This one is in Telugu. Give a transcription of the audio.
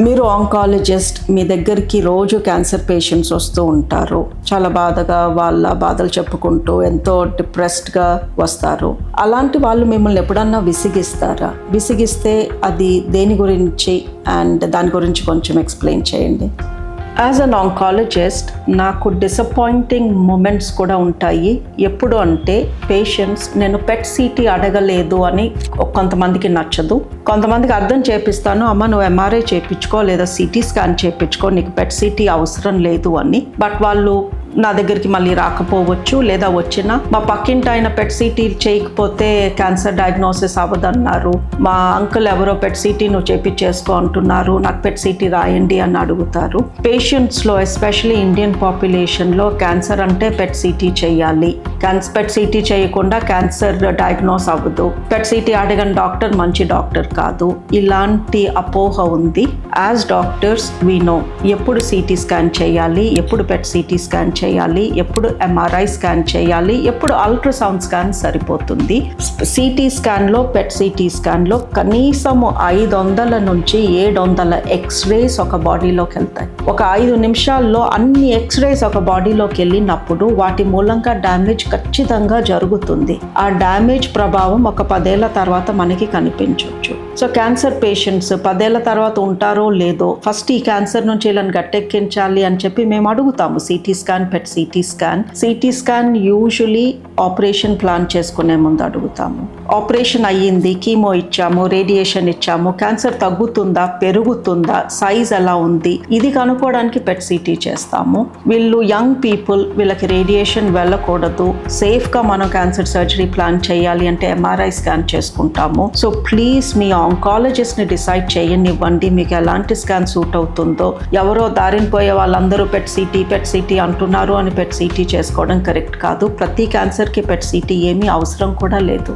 మీరు ఆంకాలజిస్ట్ మీ దగ్గరికి రోజు క్యాన్సర్ పేషెంట్స్ వస్తూ ఉంటారు. చాలా బాధగా వాళ్ళ బాధలు చెప్పుకుంటూ ఎంతో డిప్రెస్డ్గా వస్తారు. అలాంటి వాళ్ళు మిమ్మల్ని ఎప్పుడన్నా విసిగిస్తారా? విసిగిస్తే అది దేని గురించి? అండ్ దాని గురించి కొంచెం ఎక్స్ప్లెయిన్ చేయండి. యాజ్ అన్ ఆంకాలజిస్ట్ నాకు డిసప్పాయింటింగ్ మూమెంట్స్ కూడా ఉంటాయి. ఎప్పుడు అంటే పేషెంట్స్ నేను పెట్ సీటీ అడగలేదు అని కొంతమందికి నచ్చదు. కొంతమందికి అర్థం చేపిస్తాను అమ్మ నువ్వు ఎంఆర్ఐ చేయించుకో లేదా సిటీ స్కాన్ చేయించుకో నీకు పెట్ సీటీ అవసరం లేదు అని. బట్ వాళ్ళు నా దగ్గరికి మళ్ళీ రాకపోవచ్చు లేదా వచ్చినా. మా పక్కింటి ఆయన పెట్ సిటీ చేయకపోతే క్యాన్సర్ డయాగ్నోసిస్ అవ్వదన్నారు. మా అంకుల్ ఎవరో పెట్ సిటీ నువ్వు చేపించేసుకో అంటున్నారు. నాకు పెట్ సిటీ రాయండి అని అడుగుతారు. పేషెంట్స్లో ఎస్పెషలీ ఇండియన్ పాపులేషన్లో క్యాన్సర్ అంటే పెట్ సిటీ చేయాలి. క్యాన్సర్ పెట్ సిటీ చేయకుండా క్యాన్సర్ డయాగ్నోస్ అవ్వదు. పెట్ సిటీ అడగని డాక్టర్ మంచి డాక్టర్ కాదు. ఇలాంటి అపోహ ఉంది. యాజ్ డాక్టర్స్ వీ నో ఎప్పుడు సిటీ స్కాన్ చేయాలి ఎప్పుడు పెట్ సిటీ స్కాన్ చేయాలి ఎప్పుడు ఎంఆర్ఐ స్కాన్ చేయాలి ఎప్పుడు అల్ట్రాసౌండ్ స్కాన్ సరిపోతుంది. సిటీ స్కాన్లో పెట్ సిటీ స్కాన్లో కనీసము ఐదు వందల నుంచి ఏడు వందల ఎక్స్రేస్ ఒక బాడీలోకి వెళ్తాయి. ఒక ఐదు నిమిషాల్లో అన్ని ఎక్స్రేస్ ఒక బాడీలోకి వెళ్ళినప్పుడు వాటి మూలంగా డ్యామేజ్ ఖచ్చితంగా జరుగుతుంది. ఆ డ్యామేజ్ ప్రభావం ఒక పదేళ్ళ తర్వాత మనకి కనిపించవచ్చు సో క్యాన్సర్ పేషెంట్స్ పదేళ్ళ తర్వాత ఉంటారో లేదో ఫస్ట్ ఈ క్యాన్సర్ నుంచి వీళ్ళని గట్టెక్కించాలి అని చెప్పి మేము అడుగుతాము. CT scan PET CT scan. CT scan usually operation plan చేసుకునే ముందు అడుగుతాము. ఆపరేషన్ అయ్యింది కీమో ఇచ్చాము రేడియేషన్ ఇచ్చాము. క్యాన్సర్ తగ్గుతుందా పెరుగుతుందా సైజ్ ఎలా ఉంది? ఇది కనుక్కోవడానికి పెట్ సిటీ చేస్తాము. వీళ్ళు యంగ్ పీపుల్ వీళ్ళకి రేడియేషన్ వెళ్ళకూడదు. సేఫ్గా మనం క్యాన్సర్ సర్జరీ ప్లాన్ చేయాలి అంటే ఎంఆర్ఐ స్కాన్ చేసుకుంటాము. సో ప్లీజ్ మీ ఆంకాలజిస్ట్ని డిసైడ్ చేయనివ్వండి. మీకు ఎలాంటి స్కాన్ సూట్ అవుతుందో ఎవరో దారిని పోయే వాళ్ళందరూ పెట్ సిటీ పెట్ సిటీ అంటున్నారు అని పెట్ సిటీ చేసుకోవడం కరెక్ట్ కాదు. ప్రతి క్యాన్సర్కి పెట్ సిటీ ఏమీ అవసరం కూడా లేదు.